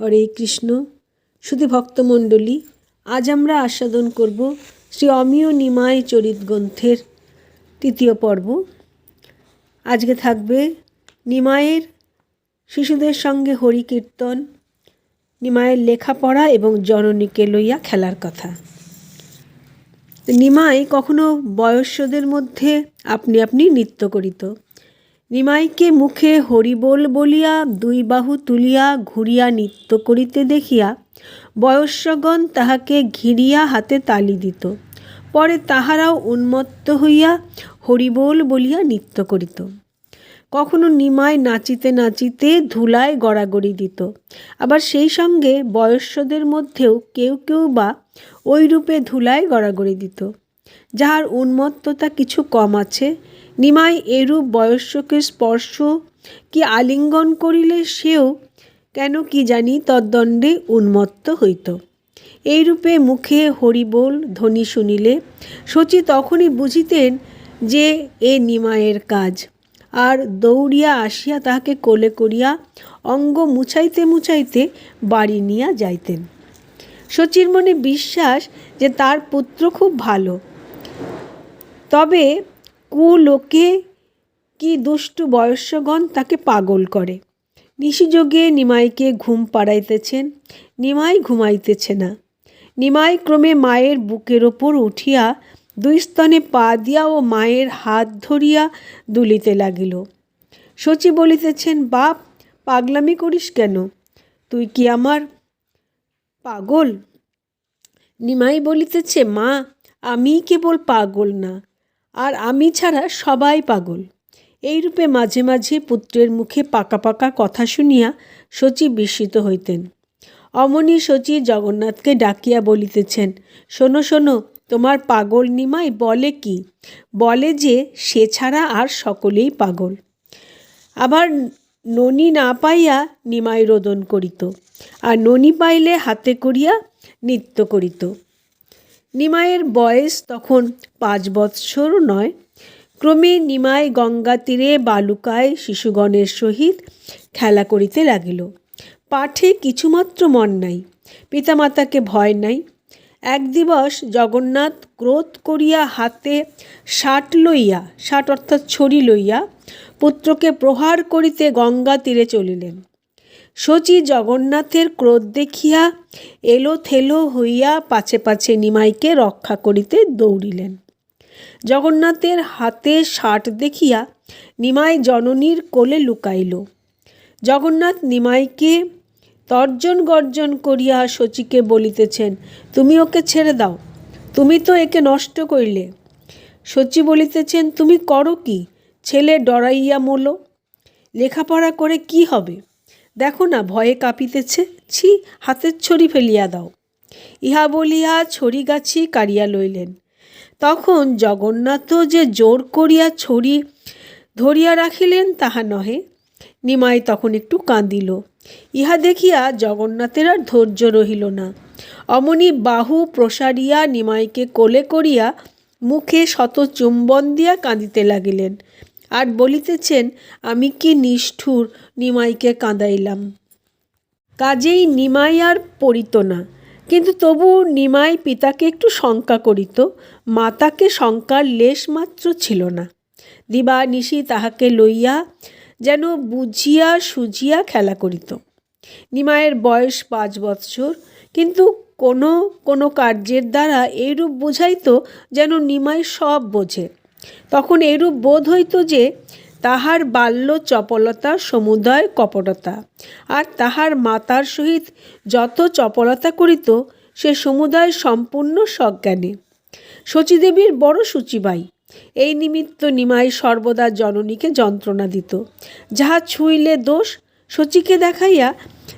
হরে কৃষ্ণ। শুধু ভক্তমণ্ডলী, আজ আমরা আস্বাদন করব শ্রী অমিয় নিমায় চরিত গ্রন্থের তৃতীয় পর্ব। আজকে থাকবে নিমায়ের শিশুদের সঙ্গে হরি কীর্তন নিমায়ের লেখাপড়া এবং জননীকে লইয়া খেলার কথা। নিমাই কখনো বয়স্যদের মধ্যে আপনি আপনি নৃত্য করিত। নিমাইকে মুখে হরিবোল বলিয়া দুই বাহু তুলিয়া ঘুরিয়া নৃত্য করিতে দেখিয়া বয়স্যগণ তাহাকে ঘিরিয়া হাতে তালি দিত। পরে তাহারাও উন্মত্ত হইয়া হরিবোল বলিয়া নৃত্য করিত। কখনো নিমাই নাচিতে নাচিতে ধুলায় গড়াগড়ি দিত। আবার সেই সঙ্গে বয়স্যদের মধ্যেও কেউ কেউ বা ওই রূপে ধুলায় গড়াগড়ি দিত। যাহার উন্মত্ততা কিছু কম আছে, নিমাই এরূপ বয়স্যকে স্পর্শ কি আলিঙ্গন করিলে সেও কেন কি জানি তদ্দণ্ডে উন্মত্ত হইত। এইরূপে মুখে হরিবোল ধ্বনি শুনিলে শচী তখনই বুঝিতেন যে এ নিমায়ের কাজ। আর দৌড়িয়া আসিয়া তাহাকে কোলে করিয়া অঙ্গ মুছাইতে মুছাইতে বাড়ি নিয়া যাইতেন। শচীর মনে বিশ্বাস যে তার পুত্র খুব ভালো। তবে কুলোকে কি দুষ্টু বয়স্যগণ তাকে পাগল করে? নিশিযোগে নিমাইকে ঘুম পাড়াইতেছেন, নিমাই ঘুমাইতেছে না। নিমাই ক্রমে মায়ের বুকের ওপর উঠিয়া দুই স্তনে পা দিয়া ও মায়ের হাত ধরিয়া দুলিতে লাগিল। শচী বলিতেছেন, বাপ, পাগলামি করিস কেন? তুই কি আমার পাগল? নিমাই বলিতেছে, মা, আমি কেবল পাগল না। আর আমি ছাড়া সবাই পাগল। এইরূপে মাঝে মাঝে পুত্রের মুখে পাকা পাকা কথা শুনিয়া শচী বিস্মিত হইতেন। অমনি শচী জগন্নাথকে ডাকিয়া বলিতেছেন, শোনো শোনো, তোমার পাগল নিমাই বলে কি? বলে যে সে ছাড়া আর সকলেই পাগল। আবার ননি না পাইয়া নিমাই রোদন করিত, আর ননি পাইলে হাতে করিয়া নৃত্য করিত। নিমাইয়ের বয়স তখন পাঁচ বৎসরও নয়। ক্রমে নিমাই গঙ্গা তীরে বালুকায় শিশুগণের সহিত খেলা করিতে লাগিল। পাঠে কিছুমাত্র মন নাই, পিতামাতাকে ভয় নাই। এক দিবস জগন্নাথ ক্রোধ করিয়া হাতে ষাট লইয়া, ষাট অর্থাৎ ছড়ি লইয়া পুত্রকে প্রহার করিতে গঙ্গা তীরে চলিলেন। শচী জগন্নাথের ক্রোধ দেখিয়া এলো থেলো হইয়া পাছে পাছে নিমাইকে রক্ষা করিতে দৌড়িলেন। জগন্নাথের হাতে ষাট দেখিয়া নিমাই জননীর কোলে লুকাইল। জগন্নাথ নিমাইকে তর্জন গর্জন করিয়া শচীকে বলিতেছেন, তুমি ওকে ছেড়ে দাও, তুমি তো একে নষ্ট করিলে। শচী বলিতেছেন, তুমি করো কি? ছেলে ডরাইয়া মোলো লেখাপড়া করে কি হবে? দেখো না, ভয়ে কাঁপিতেছে। ছি, হাতের ছড়ি ফেলিয়া দাও। ইহা বলিয়া ছড়ি গাছি কাড়িয়া লইলেন। তখন জগন্নাথ যে জোর করিয়া ছড়ি ধরিয়া রাখিলেন তাহা নহে। নিমাই তখন একটু কাঁদিল। ইহা দেখিয়া জগন্নাথের আর ধৈর্য রহিল না। অমনি বাহু প্রসারিয়া নিমাইকে কোলে করিয়া মুখে শত চুম্বন দিয়া কাঁদিতে লাগিলেন। আর বলিতেছেন, আমি কি নিষ্ঠুর নিমাইকে কাঁদাইলাম? কাজেই নিমাই আর পড়িত না। কিন্তু তবু নিমাই পিতাকে একটু শঙ্কা করিত, মাতাকে শঙ্কার লেশ মাত্র ছিল না। দিবা নিশি তাহাকে লইয়া যেন বুঝিয়া সুঝিয়া খেলা করিত। নিমায়ের বয়স পাঁচ বৎসর, কিন্তু কোনো কোনো কার্যের দ্বারা এইরূপ বুঝাইত যেন নিমাই সব বোঝে। তখন এরূপ বোধ হইত যে তাহার বাল্য চপলতা, সমুদয় কপটতা। আর তাহার মাতার সহিত যত চপলতা করিত, সে সমুদায় সম্পূর্ণ সজ্ঞানে। শচীদেবীর বড় সূচিবাই। এই নিমিত্ত নিমাই সর্বদা জননীকে যন্ত্রণা দিত। যাহা ছুঁইলে দোষ, শচীকে দেখাইয়া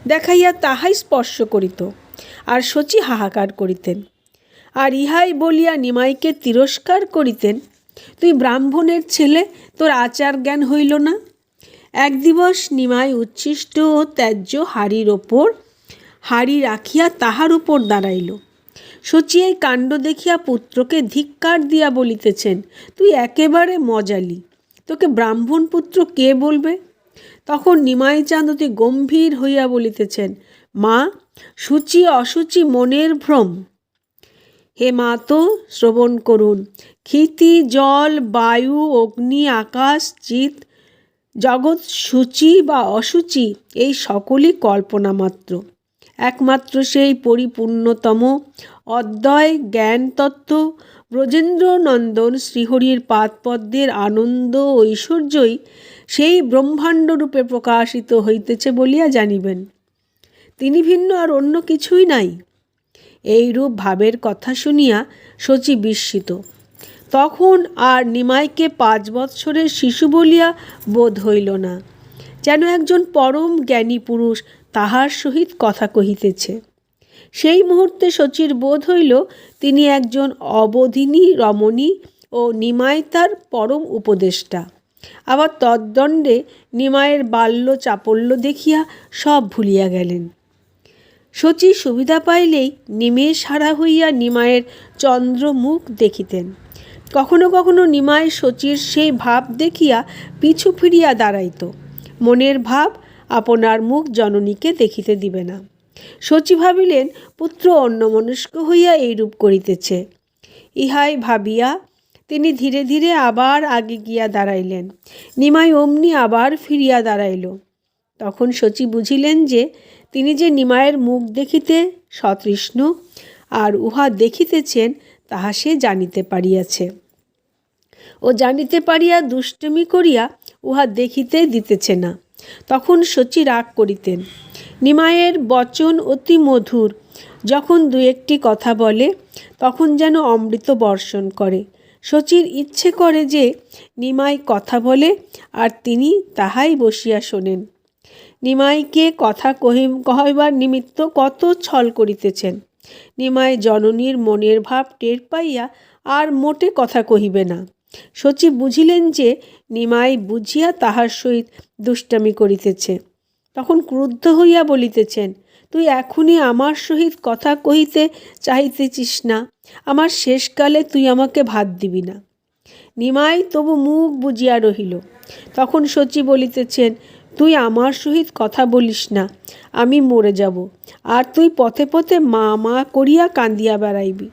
দেখাইয়া তাহাই স্পর্শ করিত। আর শচী হাহাকার করিতেন। আর ইহাই বলিয়া নিমাইকে তিরস্কার করিতেন তুই ব্রাহ্মণের ছেলে, তোর আচার জ্ঞান হইল না? এক দিবস নিমাই উচ্ছিষ্ট ও ত্যায্য হাড়ির ওপর, হাড়ি রাখিয়া তাহার উপর দাঁড়াইল। শচী এই কাণ্ড দেখিয়া পুত্রকে ধিক্কার দিয়া বলিতেছেন, তুই একেবারে মজালি। তোকে ব্রাহ্মণ পুত্র কে বলবে? তখন নিমাই চাঁদ অতি গম্ভীর হইয়া বলিতেছেন, মা সূচি অসুচি মনের ভ্রম। হে মা, তো শ্রবণ করুন। ক্ষিতি, জল, বায়ু, অগ্নি, আকাশ, চিত, জগৎ, সূচি বা অসুচি, এই সকলই কল্পনা মাত্র। একমাত্র সেই পরিপূর্ণতম অদ্বয় জ্ঞান তত্ত্ব ব্রজেন্দ্র নন্দন শ্রীহরির পাদপদ্মের আনন্দ ঐশ্বর্যই সেই ব্রহ্মাণ্ডরূপে প্রকাশিত হইতেছে বলিয়া জানিবেন। তিনি ভিন্ন আর অন্য কিছুই নাই। এইরূপ ভাবের কথা শুনিয়া শচী বিস্মিত। তখন আর নিমাইকে পাঁচ বৎসরের শিশু বলিয়া বোধ হইল না। যেন একজন পরম জ্ঞানী পুরুষ তাহার সহিত কথা কহিতেছে। সেই মুহূর্তে শচীর বোধ হইল তিনি একজন অবধিনী রমণী ও নিমাই তার পরম উপদেষ্টা। আবার তদ্দণ্ডে নিমায়ের বাল্য চাপল্য দেখিয়া সব ভুলিয়া গেলেন। শচী সুবিধা পাইলেই নিমেষ হারা হইয়া নিমায়ের চন্দ্রমুখ দেখিতেন। কখনো কখনো নিমায় শচীর সেই ভাব দেখিয়া পিছু ফিরিয়া দাঁড়াইত। মনের ভাব আপনার মুখ জননীকে দেখিতে দিবে না। শচী ভাবিলেন, পুত্র অন্যমনস্ক হইয়া এইরূপ করিতেছে। ইহাই ভাবিয়া তিনি ধীরে ধীরে আবার আগে গিয়া দাঁড়াইলেন। নিমাই অমনি আবার ফিরিয়া দাঁড়াইল। তখন শচী বুঝিলেন যে তিনি যে নিমায়ের মুখ দেখিতে সতৃষ্ণ আর উহা দেখিতেছেন, তাহা সে জানিতে পারিয়াছে। ও জানিতে পারিয়া দুষ্টমি করিয়া উহা দেখিতে দিতেছে না। তখন শচী রাগ করিতেন। নিমায়ের বচন অতি মধুর। যখন দু একটি কথা বলে, তখন যেন অমৃত বর্ষণ করে। শচীর ইচ্ছে করে যে নিমাই কথা বলে আর তিনি তাহাই বসিয়া শোনেন। নিমাইকে কথা কহি কহইবার নিমিত্ত কত ছল করিতেছেন। নিমাই জননীর মনের ভাব টের পাইয়া আর মোটে কথা কহিবে না। শচী বুঝিলেন যে নিমাই বুঝিয়া তাহার সহিত দুষ্টামি করিতেছে। তখন ক্রুদ্ধ হইয়া বলিতেছেন, তুই এখনই আমার সহিত কথা কহিতে চাহিতেছিস না। আমার শেষকালে তুই আমাকে ভাত দিবি না। নিমাই তবু মুখ বুঝিয়া রহিল। তখন শচী বলিতেছেন তুই আমার সহিত কথা বলিস না, আমি মরে যাব। আর তুই পথে পথে মা মা করিয়া কান্দিয়া বেড়াইবি।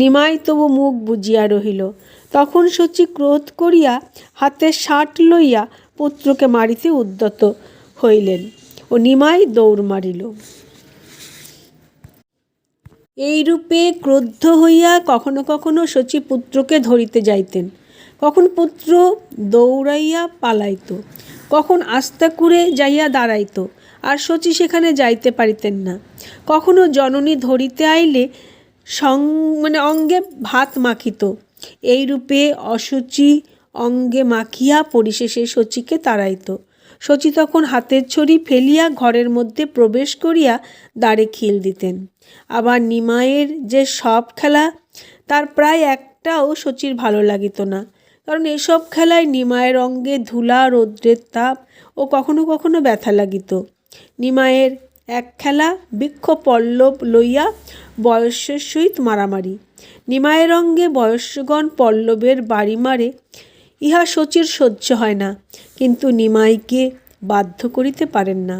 নিমাই তবু মুখ বুঝিয়া রহিল। তখন শচী ক্রোধ করিয়া হাতে ষাট লইয়া পুত্রকে মারিতে উদ্যত হইলেন ও নিমাই দৌড় মারিল। এইরূপে ক্রুদ্ধ হইয়া কখনো কখনো শচী পুত্রকে ধরিতে যাইতেন। কখন পুত্র দৌড়াইয়া পালাইত। কখন আস্তা করে যাইয়া দাঁড়াইত, আর শচী সেখানে যাইতে পারিতেন না। কখনো জননী ধরিতে আইলে সং মানে অঙ্গে ভাত মাখিত। এইরূপে অসুচি অঙ্গে মাখিয়া পরিশেষে শচীকে তাড়াইত। শচী তখন হাতের ছড়ি ফেলিয়া ঘরের মধ্যে প্রবেশ করিয়া দ্বারে খিল দিতেন। আবার নিমাইয়ের যে সব খেলা, তার প্রায় একটাও শচীর ভালো লাগিত না। কারণ এসব খেলায় নিমায়ের অঙ্গে ধুলা, রৌদ্রের তাপ ও কখনো কখনো ব্যথা লাগিত। নিমায়ের এক খেলা বৃক্ষ পল্লব লইয়া বয়স্যের সহিত মারামারি। নিমায়ের অঙ্গে বয়স্যগণ পল্লবের বাড়ি মারে, ইহা শচীর সহ্য হয় না, কিন্তু নিমাইকে বাধ্য করিতে পারেন না।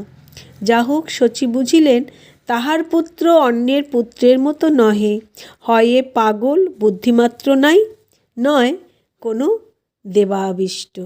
যা হোক, শচী বুঝিলেন, তাহার পুত্র অন্যের পুত্রের মতো নহে। হয় এ পাগল, বুদ্ধিমাত্র নাই, নয় কোনো দেবাবিষ্ট।